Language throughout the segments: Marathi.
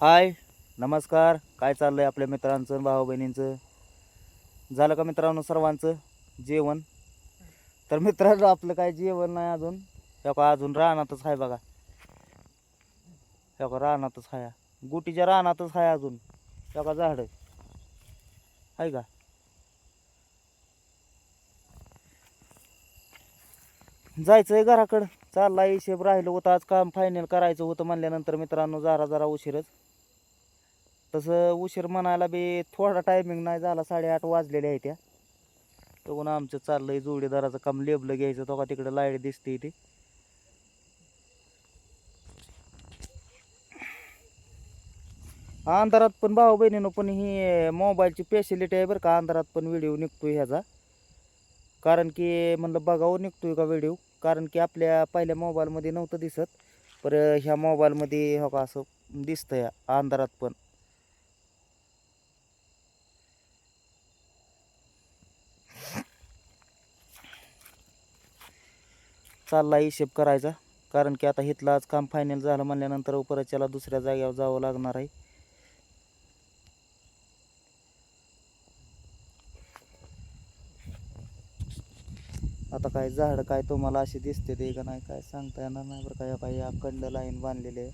हाय नमस्कार. काय चाललं आहे आपल्या मित्रांचं भाऊ बहिणींचं झालं का मित्रांनो सर्वांचं जेवण? तर मित्रांनो आपलं काय जेवण नाही अजून? हे का अजून रानातच आहे बघा. हे का रानातच आहे गुटीच्या रानातच आहे अजून. हे का झाड. आहे का? जायचं आहे घराकडं. चाललाय हिशेब राहिलं होतं आज काम फायनल करायचं होतं म्हणल्यानंतर मित्रांनो जरा जरा उशीरच. तसं उशीर म्हणायला बी थोडा टायमिंग नाही झाला साडेआठ वाजलेल्या आहे त्या. बघून आमचं चाललंय जोडीदाराचं काम लेबलं घ्यायचं तो का तिकडे लाइट दिसते ती. अंधारात पण भाऊ बहिणीनं पण ही मोबाईलची फॅसिलिटी आहे बरं का अंधारात पण व्हिडिओ निघतोय ह्याचा. कारण की म्हणलं बघावं निघतोय का व्हिडिओ कारण की आपल्या पहिल्या मोबाईलमध्ये नव्हतं दिसत. पर ह्या मोबाईलमध्ये हो का असं दिसतंय अंधारात पण. चालला हिशेब करायचा. कारण की आता इथलं आज काम फायनल झालं म्हणल्यानंतर परत दुसऱ्या जागेवर जावं लागणार आहे. आता काय झाड काय तुम्हाला अशी दिसते ते का नाही काय सांगता येणार नाही बरं काय बाई अखंड लाईन बांधलेली आहे.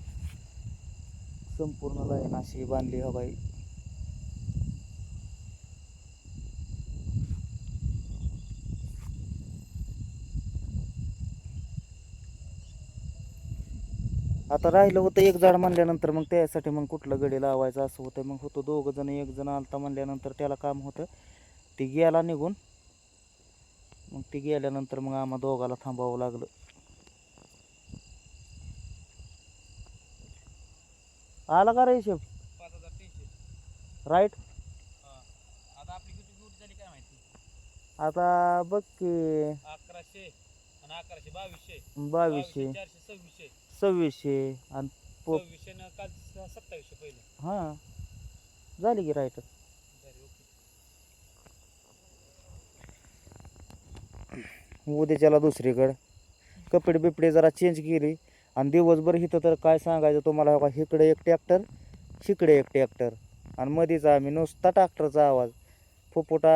संपूर्ण लाईन अशी बांधली हो बाई. आता राहिलं होतं एक झाड म्हणल्यानंतर मग त्यासाठी मग कुठलं गडी लावायचं असं होतं. मग होतं दोघं जण एक जण आलता म्हणल्यानंतर त्याला काम होतं. ती गेला निघून. मग ती गेल्यानंतर मग आम्हा दोघाला थांबावं लागलं. आला का रे हिशेब पाच हजार तीनशे. राईट हा. आता आपली किती दूर झाली काय माहिती? आता बघ की. अकराशे आणि अकराशे बावीसशे. बावीसशे. चारशे सव्वीसशे. सव्वीसशे आणि पो सव्वीसशे न काल स- सत्तावीसशे पहिलं. हां. झाली की राईट बरं ओके उद्याच्याला दुसरीकडं. कपडे बिपडे जरा चेंज केली. आणि दिवसभर इथं तर काय सांगायचं तुम्हाला हो का? इकडे एक ट्रॅक्टर शिकडे एक ट्रॅक्टर आणि मध्येच आम्ही नुसता ट्रॅक्टरचा आवाज. फुफुटा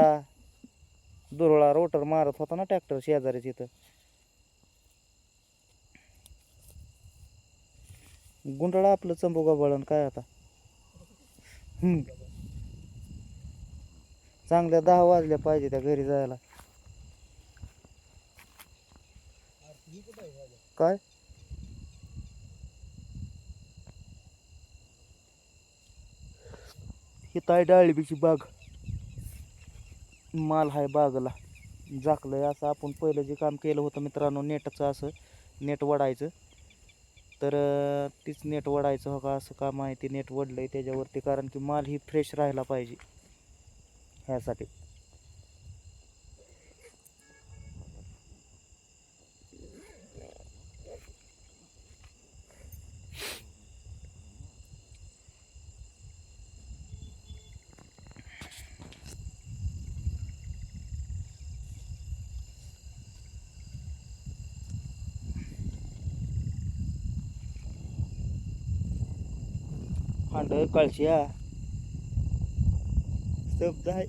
दुरळा रोटर मारत होता ना ट्रॅक्टर शेजारीच इथं. गुंडळा आपलं चंबुगा बळण काय आता? हम्म. चांगल्या दहा वाजल्या पाहिजे त्या घरी जायला. काय ही ताय डाळीबीची बाग. माल आहे बागला. झाकलंय असं आपण पहिलं जे काम केलं होतं मित्रांनो नेटचं असं नेट वडायचं तर तीच नेट वडायचं हो का असं काम आहे ते नेट वडलंय त्याच्यावरती कारण की माल ही फ्रेश राहायला पाहिजे. ह्यासाठी. हांड कळशिया शब्द आहे.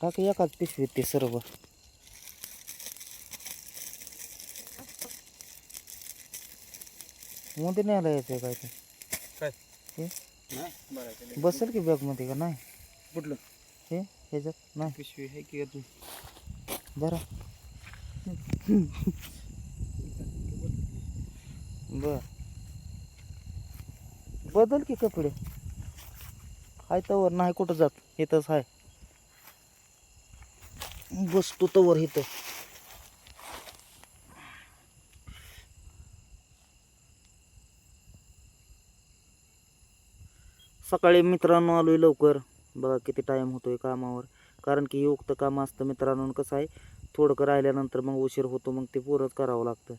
टाक एकाच पिशवीत ते सर्व. मध्ये यायचंय काय ते? काय? नाही बरं बसेल की बॅगमध्ये का नाही? कुठलं? हे? ह्याच्यात नाही. पिशवी आहे की अजून? जरा. बर. बदल की कपडे? हाय तवर नाही कुठं जात. इथंच हाय. बसतो तवर इथं. सकाळी मित्रांनो आलोय लवकर. बघा किती टाईम होतोय कामावर. कारण की हे उक्त काम असतं मित्रांनो. कसं आहे थोडकं राहिल्यानंतर मग उशीर होतो मग ते पूरच करावं लागतं.